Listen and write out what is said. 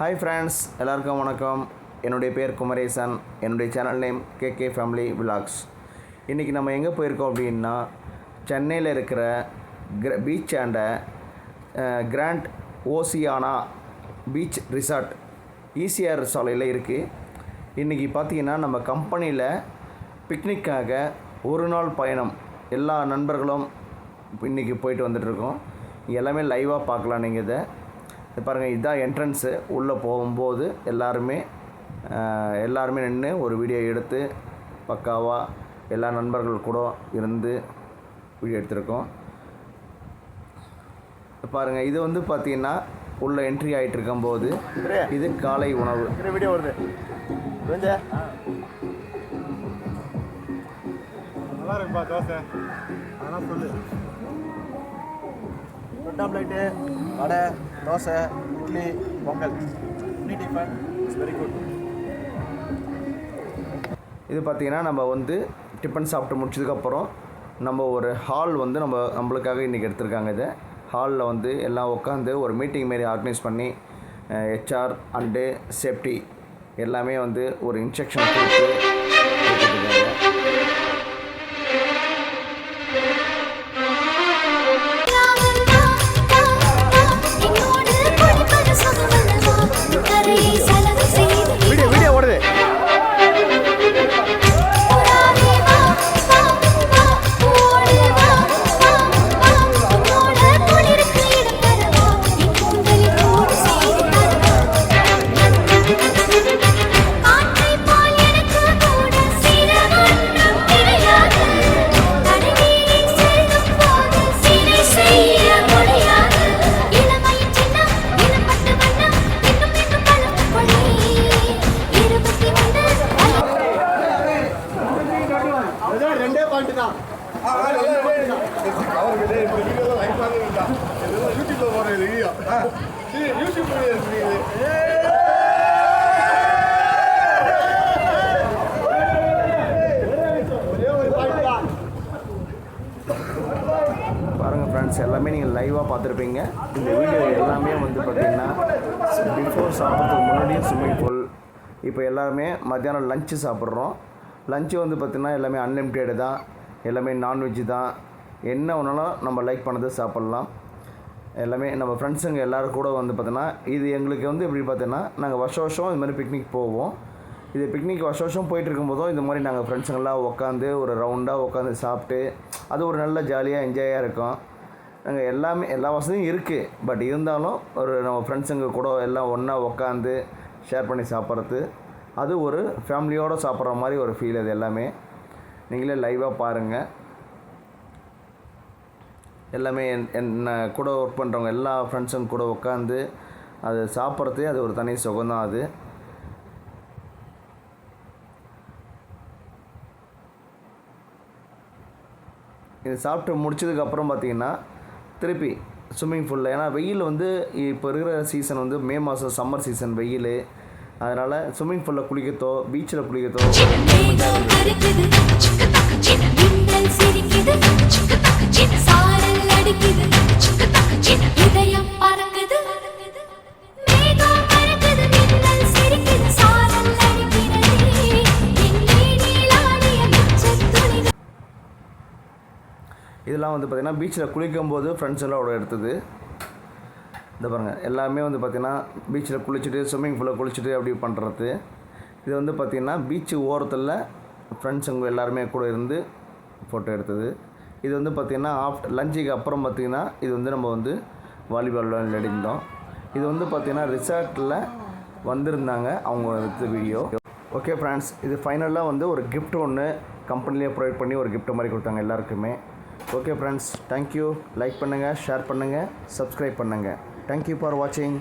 Hi friends எல்லாருக்கும் வணக்கம். என்னுடைய பேர் குமரேசன். என்னுடைய channel name KK family vlogs இன்றைக்கி நம்ம எங்கே போயிருக்கோம் அப்படின்னா சென்னையில் இருக்கிற கிர beach and Grand Oceana beach resort ECR சாலையில் இருக்குது இன்றைக்கி பார்த்தீங்கன்னா நம்ம கம்பெனியில் பிக்னிக்காக ஒரு நாள் பயணம் எல்லா நண்பர்களும் இன்றைக்கி போயிட்டு வந்துட்டுருக்கோம் எல்லாமே லைவாக பார்க்கலாம் நீங்கள் இதை. பாருங்கள் இதுதான் என்ட்ரன்ஸு உள்ளே போகும்போது எல்லாருமே எல்லாருமே நின்று ஒரு வீடியோ எடுத்து பக்காவாக எல்லா நண்பர்கள் கூட இருந்து வீடியோ எடுத்திருக்கோம். பாருங்கள் இது வந்து பார்த்தீங்கன்னா உள்ளே என்ட்ரி ஆகிட்டு இருக்கும்போது இது காலை உணவு. வீடியோ வருது. நல்லா இருக்குப்பா தோசை. அதெல்லாம் சொல்லு. Omelette vada. Dosa idli pongal. Idli tiffin it's very good இது பார்த்தீங்கன்னா நம்ம வந்து டிஃபன் சாப்பிட்டு முடிச்சதுக்கப்புறம் நம்ம ஒரு ஹால் வந்து நம்ம நம்மளுக்காக இன்றைக்கி எடுத்திருக்காங்க இதை. ஹாலில் வந்து எல்லாம் உட்காந்து ஒரு மீட்டிங் மாரி ஆர்கனைஸ் பண்ணி ஹெச்ஆர் அண்டு சேஃப்டி எல்லாமே வந்து ஒரு இன்ஸ்ட்ரக்ஷன் கொடுத்து பாருங்கள் ஃப்ரெண்ட்ஸ் எல்லாமே நீங்கள் லைவாக பார்த்துருப்பீங்க. இந்த வீடியோ எல்லாமே வந்து பார்த்தீங்கன்னா பிஃபோர் சாப்பிட்றதுக்கு முன்னாடியும் ஸ்விம்மிங் பூல் இப்போ எல்லாருமே மத்தியானம் லஞ்சு சாப்பிட்றோம். லஞ்சு வந்து பார்த்திங்கன்னா எல்லாமே அன்லிமிட்டெடு தான். எல்லாமே நான்வெஜ்ஜு தான். என்ன வேணாலும் நம்ம லைக் பண்ணது சாப்பிட்லாம். எல்லாமே நம்ம ஃப்ரெண்ட்ஸுங்க எல்லோரும் கூட வந்து பார்த்தோன்னா இது எங்களுக்கு வந்து எப்படி பார்த்தீங்கன்னா நாங்கள் வருஷம் வருஷம் இது மாதிரி பிக்னிக் போவோம். இது பிக்னிக் வருஷம் வருஷம் போயிட்டு இருக்கும்போதும் இந்த மாதிரி நாங்கள் ஃப்ரெண்ட்ஸுங்களாம் உட்காந்து ஒரு ரவுண்டாக உட்காந்து சாப்பிட்டு அது ஒரு நல்ல ஜாலியாக என்ஜாயாக இருக்கும். நாங்கள் எல்லாமே எல்லா வசதியும் இருக்குது பட் இருந்தாலும் ஒரு நம்ம ஃப்ரெண்ட்ஸுங்க கூட எல்லாம் ஒன்றா உட்காந்து ஷேர் பண்ணி சாப்பிட்றது அது ஒரு ஃபேமிலியோடு சாப்பிட்ற மாதிரி ஒரு ஃபீல் அது எல்லாமே. நீங்களே லைவாக பாருங்கள் எல்லாமே என்- என்ன கூட ஒர்க் பண்ணுறவங்க எல்லா ஃப்ரெண்ட்ஸுங்க கூட உட்காந்து அது சாப்பிட்றதே அது ஒரு தனி சுகம்தான் அது. இது சாப்பிட்டு முடிச்சதுக்கப்புறம் பார்த்தீங்கன்னா திருப்பி ஸ்விம்மிங் பூலில் ஏன்னா வெயில் வந்து இப்போ இருக்கிற சீசன் வந்து மே மாதம் சம்மர் சீசன் வெயில். அதனால் ஸ்விம்மிங் பூலில் குளிக்கத்தோ பீச்சில் குளிக்கத்தோ இதெல்லாம் வந்து பார்த்திங்கன்னா பீச்சில் குளிக்கும்போது ஃப்ரெண்ட்ஸ் எல்லாம் எடுத்தது. இந்த பாருங்கள் எல்லாமே வந்து பார்த்திங்கன்னா பீச்சில் குளிச்சுட்டு ஸ்விம்மிங் பூலில் குளிச்சுட்டு அப்படி பண்ணுறது இது வந்து பார்த்திங்கன்னா பீச்சு ஓரத்தில் ஃப்ரெண்ட்ஸுங்க எல்லாருமே கூட இருந்து ஃபோட்டோ எடுத்தது. இது வந்து பார்த்திங்கன்னா ஆஃப்டர் லஞ்சுக்கு அப்புறம் பார்த்திங்கன்னா இது வந்து நம்ம வந்து வாலிபால் விளையாடிருந்தோம் இது வந்து பார்த்திங்கன்னா ரிசார்ட்டில் வந்திருந்தாங்க அவங்க எடுத்த வீடியோ ஓகே ஃப்ரெண்ட்ஸ் இது ஃபைனலாக வந்து ஒரு கிஃப்ட் ஒன்று கம்பெனிலே ப்ரொவைட் பண்ணி ஒரு கிஃப்ட் மாதிரி கொடுத்தாங்க எல்லாருக்குமே. Okay friends thank you like பண்ணுங்கள் ஷேர் பண்ணுங்கள் சப்ஸ்கிரைப் பண்ணுங்கள் தேங்க்யூ ஃபார் வாட்சிங்